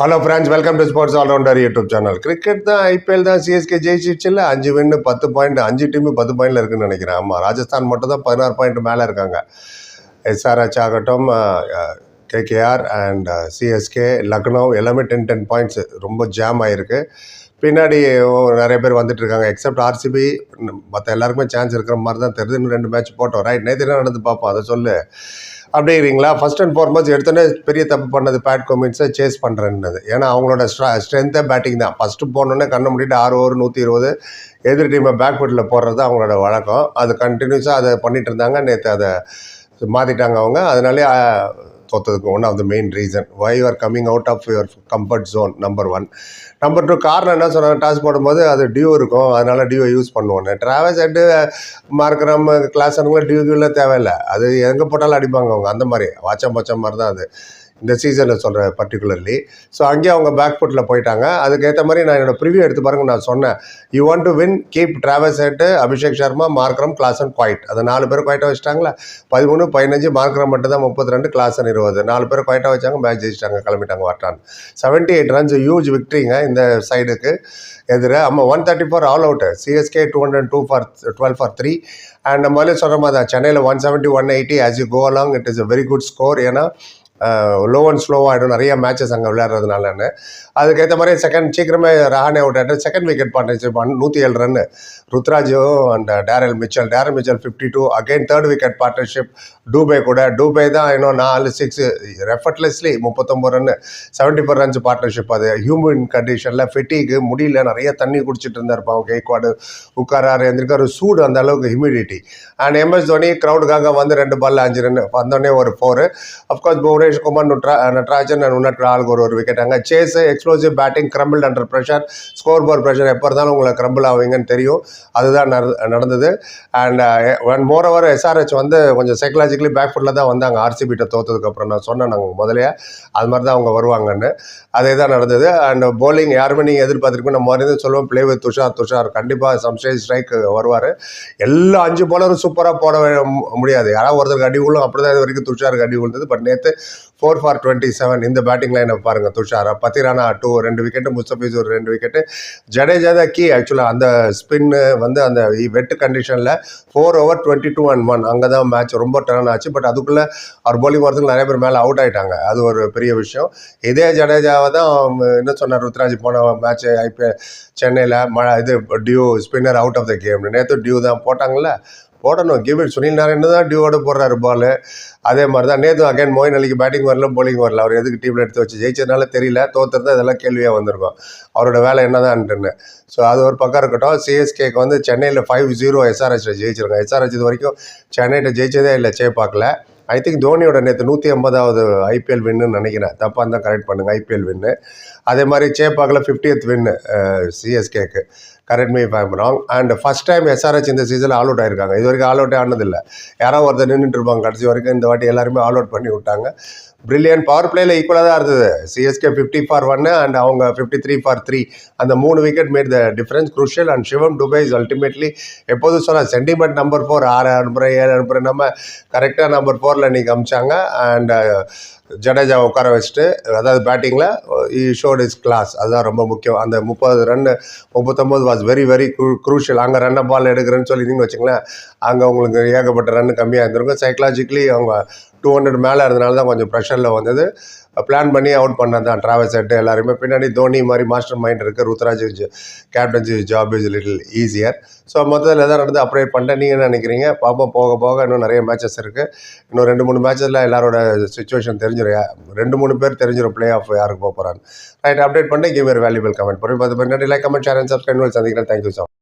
Hello friends welcome to sports allrounder YouTube channel cricket தான் IPL தான் CSK ஜெயிச்சிச்சுல அஞ்சு வின்னு பத்து பாயிண்ட் அஞ்சு டீமு பத்து பாயிண்டில் இருக்குன்னு நினைக்கிறேன். ஆமாம் ராஜஸ்தான் மட்டும் தான் பதினாறு பாயிண்ட் மேலே இருக்காங்க. எஸ்ஆர்ஹெச் ஆகட்டும் கேகேஆர் அண்ட் சிஎஸ்கே லக்னோ எல்லாமே டென் டென் பாயிண்ட்ஸ் ரொம்ப ஜாம் ஆகிருக்கு பின்னாடி நிறைய பேர் வந்துட்டு இருக்காங்க. எக்ஸப்ட் ஆர்சிபி மற்ற எல்லாருக்குமே சான்ஸ் இருக்கிற மாதிரி தான் தெரியுது. இன்னும் ரெண்டு மேட்ச் போட்டோம். ரைட் நேற்று என்ன நடந்து பார்ப்போம் அதை சொல்லு. அப்படிங்கிறீங்களா ஃபர்ஸ்ட் அண்ட் ஃபார்மோஸ்ட் எடுத்தோன்னே பெரிய தப்பு பண்ணது பேட் கோமின்ஸை சேஸ் பண்ணுறேன்னது ஏன்னா அவங்களோட ஸ்ட்ரா ஸ்ட்ரென்த்தே பேட்டிங் தான். ஃபஸ்ட்டு போனோடனே கண்ணை மூடிட்டு ஆறு ஓவர் நூற்றி இருபது. எதிர் டீமை பேக்வர்டில் போடுறது தான் அவங்களோட வழக்கம். அது கண்டினியூஸாக அதை பண்ணிகிட்டு இருந்தாங்க. நேற்று அதை மாற்றிட்டாங்க அவங்க. அதனாலே தோத்ததுக்கு one of the main reason why are coming out of your comfort zone number one number two காரணம் என்ன சொன்னாங்க? டாஸ் போடும்போது அது டியூ இருக்கும். அதனால டியூவை யூஸ் பண்ணுவோன்னு. ட்ராவல்ஸ் ஹெட்டு மார்க்கரம் கிளாஸ் டியூவில் தேவையில்லை. அது எங்கே போட்டாலும் அடிப்பாங்க அவங்க. அந்த மாதிரி. வாச்சம் பச்சம் மாதிரி தான் அது. இந்த சீசனில் சொல்கிற பர்டிகுலர்லி ஸோ அங்கேயே அவங்க பேக் ஃபுட்டில் போயிட்டாங்க. அதுக்கேற்ற மாதிரி நான் என்னோடய ப்ரிவியூ எடுத்து பாருங்க நான் சொன்னேன். You want to win keep Travis Head Abhishek Sharma Markram Klaasen quiet அதை நாலு பேர் குவாய்ட்டாக வச்சிட்டாங்களா? பதிமூணு பதினஞ்சு மார்க்ரம் மட்டும் தான் முப்பத்தி ரெண்டு கிளாசன் இருபது. நாலு பேர் குவாய்ட்டாக வச்சாங்க மேட்ச் ஜெயிச்சிட்டாங்க கிளம்பிட்டாங்க what an seventy eight runs huge விக்ட்ரிங்க இந்த சைடுக்கு எதிராக ஆமாம் one thirty four all out CSK two hundred two for twelve for three and நம்ம முதல்ல சொல்கிற மாதிரி தான் சென்னையில் one seventy one eighty as you go along it is a very good score ஏன்னா லோ அண்ட் ஸ்லோவாக ஆகிடும் நிறைய மேட்சஸ் அங்கே விளையாடுறதுனாலன்னு. அதுக்கேற்ற மாதிரி செகண்ட் சீக்கிரமே ரஹானே அவுட் ஆகிட்டு செகண்ட் விக்கெட் பார்ட்னர்ஷிப் நூற்றி ஏழு run ருத்ராஜும் and Daryl Mitchell. Daryl Mitchell fifty two again third wicket partnership Dube கூட. டூபே தான் இன்னும் நாலு six ரெஃபர்ட்லெஸ்லி முப்பத்தொம்பது run seventy four runs partnership அது. ஹியூமன் கண்டிஷனில் ஃபிட்டிக்கு முடியல நிறைய தண்ணி குடிச்சிட்டு இருந்தார் பாவம். கேக்வாடு உட்காராரு எழுந்திருக்காரு. சூடு அந்த அளவுக்கு ஹியூமிடிட்டி அண்ட் எம்எஸ் தோனி க்ரௌடுக்காக வந்து ரெண்டு பால் அஞ்சு ரன் வந்தோடனே ஒரு four of course Suresh Kumar நுட்ரா Natarajan and Unadkat ஆளுக்கு ஒரு ஒரு விக்கெட் அங்கே. Chase explosive batting crumble under pressure scoreboard pressure எப்போ இருந்தாலும் உங்களை கிரம்பிள் ஆவீங்கன்னு தெரியும். அதுதான் நடந்தது. And and more over SRH வந்து கொஞ்சம் சைக்கலாஜிக்கலி பேக் ஃபுட்டில் தான் வந்தாங்க. ஆர்சிபிட்ட தோத்ததுக்கப்புறம் நான் சொன்னேன் நாங்கள் முதலே. அது மாதிரி தான் அவங்க வருவாங்கன்னு. அதே தான் நடந்தது. அண்ட் போலிங் யாருமே நீங்கள் எதிர்பார்த்துருக்கோம் நம்ம மருந்து சொல்லுவோம். Play with Tushar Tushar. கண்டிப்பாக சம்ஸ்டேஜ் ஸ்ட்ரைக் வருவார். எல்லா அஞ்சு போலரும் சூப்பராக போட முடியாது. யாராவது ஒருத்தருக்கு அடி விழும். அப்படி தான் இது வரைக்கும் துஷாருக்கு அடி விழுந்தது. பட் நேற்று ஃபோர் ஃபார் டுவெண்ட்டி செவன் இந்த பேட்டிங் லைனை பாருங்கள் துஷாரா. பத்திரானா டூ ரெண்டு விக்கெட்டு முஸ்தபிசூர் ரெண்டு விக்கெட்டு ஜடேஜா தான் கீ ஆக்சுவலாக அந்த ஸ்பின்னு வந்து அந்த வெட்டு கண்டிஷனில் four over twenty two and one அங்கே தான் மேட்ச் ரொம்ப டர்ன் ஆச்சு. பட் அதுக்குள்ளே அவர் போலிங் வரதுக்கு நிறைய பேர் மேலே அவுட் ஆயிட்டாங்க. அது ஒரு பெரிய விஷயம். இதே ஜடேஜாவை தான் என்ன சொன்னார் ருத்ராஜ் போன மேட்ச் ஐபிஎல் சென்னையில் மழை இது dew spinner out of the game நேற்று டியூ தான் போட்டாங்கல்ல? போடணும். கிவ் சுனில் நாராயண் தான் டியூவோட போடுறாரு பால் அதே மாதிரி தான் நேற்று அகைன் மோயின் அலிக்கு பேட்டிங் வரல போலிங் வரல. அவர் எதுக்கு டீமில் எடுத்து வச்சு ஜெயிச்சதுனால தெரியல. தோத்துறது அதெல்லாம் கேள்வியாக வந்திருக்கும். அவரோட வேலை என்னதான்ட்டுன்னு. ஸோ அது ஒரு பக்கம் இருக்கட்டும். சிஎஸ்கேக்கு வந்து சென்னையில் ஃபைவ் ஜீரோ எஸ்ஆர்ஹெச்சில் ஜெயிச்சிருக்காங்க. எஸ்ஆர்ஹெச் இது வரைக்கும் சென்னைகிட்ட ஜெயிச்சதே இல்லை சேப்பாக்கில் ஐ திங்க் தோனியோட நேற்று நூற்றி ஐம்பதாவது ஐபிஎல் வின்னு நினைக்கிறேன். தப்பாக இருந்தால் கரெக்ட் பண்ணுங்க ஐபிஎல் வின்னு அதே மாதிரி சேப்பாக்கில் fiftieth win சிஎஸ்கேக்கு correct me if I'm wrong and first time SRH இந்த சீசனில் ஆல் அவுட் ஆயிருக்காங்க. இது வரைக்கும் ஆல் அவுட் ஆனதில்லை. யாரோ ஒருத்தர் நின்றுட்டு இருப்பாங்க. கடைசி வரைக்கும் இந்த வாட்டி எல்லாருமே ஆல் அவுட் பண்ணி விட்டாங்க. பிரில்லியன் பவர் பிளேயில் ஈக்குவலாக தான் இருந்தது. சிஎஸ்கே ஃபிஃப்டி ஃபார் ஒன்னு அண்ட் அவங்க ஃபிஃப்டி த்ரீ ஃபார் த்ரீ அந்த மூணு wicket made the difference crucial and Shivam Dube is ultimately எப்போதும் சொல்ல சென்டிமெண்ட் நம்பர் ஃபோர் ஆறு அனுப்புகிறேன் ஏழு அனுப்புகிறேன் நம்ம கரெக்டாக நம்பர் ஃபோரில் இன்றைக்கி அமிச்சாங்க. அண்ட் uh, ஜடேஜா உட்கார வச்சுட்டு அதாவது பேட்டிங்கில் ஈ ஷோட் இஸ் கிளாஸ் அதுதான் ரொம்ப முக்கியம். அந்த முப்பது ரன் முப்பத்தொம்போது வாஸ் வெரி வெரி குரூஷியல் அங்கே ரன்னை பால் எடுக்கிறேன்னு சொல்லியிருந்தீங்கன்னு வச்சுங்களேன் அங்கே உங்களுக்கு ஏகப்பட்ட ரன் கம்மியாக இருந்திருக்கும். சைக்கலாஜிக்கலி அவங்க டூ ஹண்ட்ரட் மேலே இருந்தனால தான் கொஞ்சம் ப்ரெஷரில் வந்தது. பிளான் பண்ணி அவுட் பண்ணது தான். ட்ராவல் செட்டு எல்லாருமே. பின்னாடி தோனி மாதிரி மாஸ்டர் மைண்ட் இருக்குது Ruturaj captaincy job is little easier so மொத்தத்தில் எதாவது நடந்து அப்டேட் பண்ணிட்டேன் நீங்கள் என்ன நினைக்கிறீங்க? பார்ப்போம் போக போக இன்னும் நிறைய மேட்சஸ் இருக்குது இன்னும் ரெண்டு மூணு மேட்சஸில் எல்லாரோட சுச்சுவேஷன் தெரிஞ்சிடும் ரெண்டு மூணு பேர் தெரிஞ்சிடும் ப்ளே ஆஃப் யாருக்கு போக போகிறான்னு ரைட் அப்டேட் பண்ணி கிவ் வேல்யூபிள் கமெண்ட் பொருள் பார்த்து பண்ணி like comment share and subscribe சந்திக்கிறேன். Thank you sir